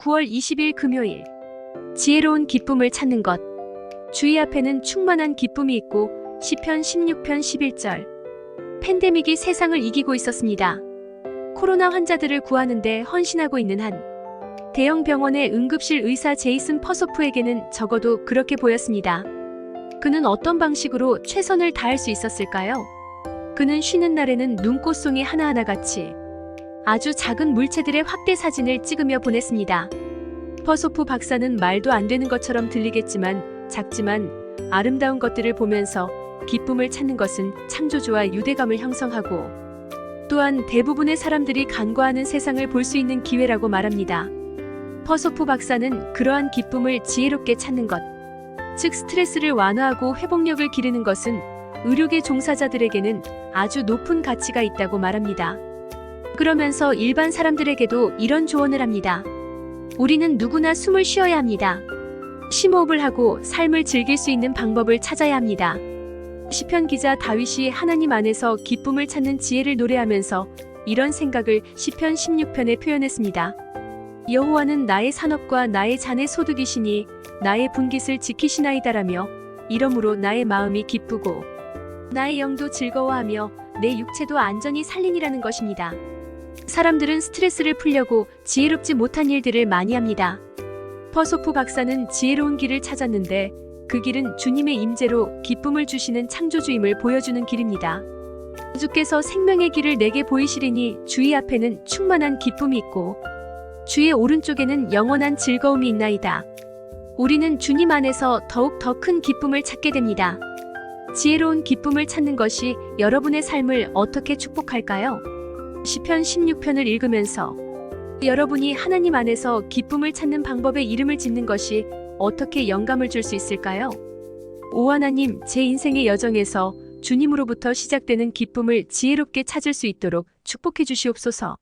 9월 20일 금요일. 지혜로운 기쁨을 찾는 것. 주의 앞에는 충만한 기쁨이 있고 시편 16편 11절. 팬데믹이 세상을 이기고 있었습니다. 코로나 환자들을 구하는데 헌신하고 있는 한 대형 병원의 응급실 의사 제이슨 퍼소프에게는 적어도 그렇게 보였습니다. 그는 어떤 방식으로 최선을 다할 수 있었을까요? 그는 쉬는 날에는 눈꽃송이 하나하나 같이 아주 작은 물체들의 확대 사진을 찍으며 보냈습니다. 퍼소프 박사는 말도 안 되는 것처럼 들리겠지만 작지만 아름다운 것들을 보면서 기쁨을 찾는 것은 창조주와 유대감을 형성하고 또한 대부분의 사람들이 간과하는 세상을 볼 수 있는 기회라고 말합니다. 퍼소프 박사는 그러한 기쁨을 지혜롭게 찾는 것, 즉 스트레스를 완화하고 회복력을 기르는 것은 의료계 종사자들에게는 아주 높은 가치가 있다고 말합니다. 그러면서 일반 사람들에게도 이런 조언을 합니다. 우리는 누구나 숨을 쉬어야 합니다. 심호흡을 하고 삶을 즐길 수 있는 방법을 찾아야 합니다. 시편 기자 다윗이 하나님 안에서 기쁨을 찾는 지혜를 노래하면서 이런 생각을 시편 16편에 표현했습니다. 여호와는 나의 산업과 나의 잔의 소득이시니 나의 분깃을 지키시나이다라며 이러므로 나의 마음이 기쁘고 나의 영도 즐거워하며 내 육체도 안전히 살리니라는 것입니다. 사람들은 스트레스를 풀려고 지혜롭지 못한 일들을 많이 합니다. 퍼소프 박사는 지혜로운 길을 찾았는데 그 길은 주님의 임재로 기쁨을 주시는 창조주임을 보여주는 길입니다. 주께서 생명의 길을 내게 보이시리니 주의 앞에는 충만한 기쁨이 있고 주의 오른쪽에는 영원한 즐거움이 있나이다. 우리는 주님 안에서 더욱 더 큰 기쁨을 찾게 됩니다. 지혜로운 기쁨을 찾는 것이 여러분의 삶을 어떻게 축복할까요? 시편 16편을 읽으면서 여러분이 하나님 안에서 기쁨을 찾는 방법의 이름을 짓는 것이 어떻게 영감을 줄 수 있을까요? 오 하나님, 제 인생의 여정에서 주님으로부터 시작되는 기쁨을 지혜롭게 찾을 수 있도록 축복해 주시옵소서.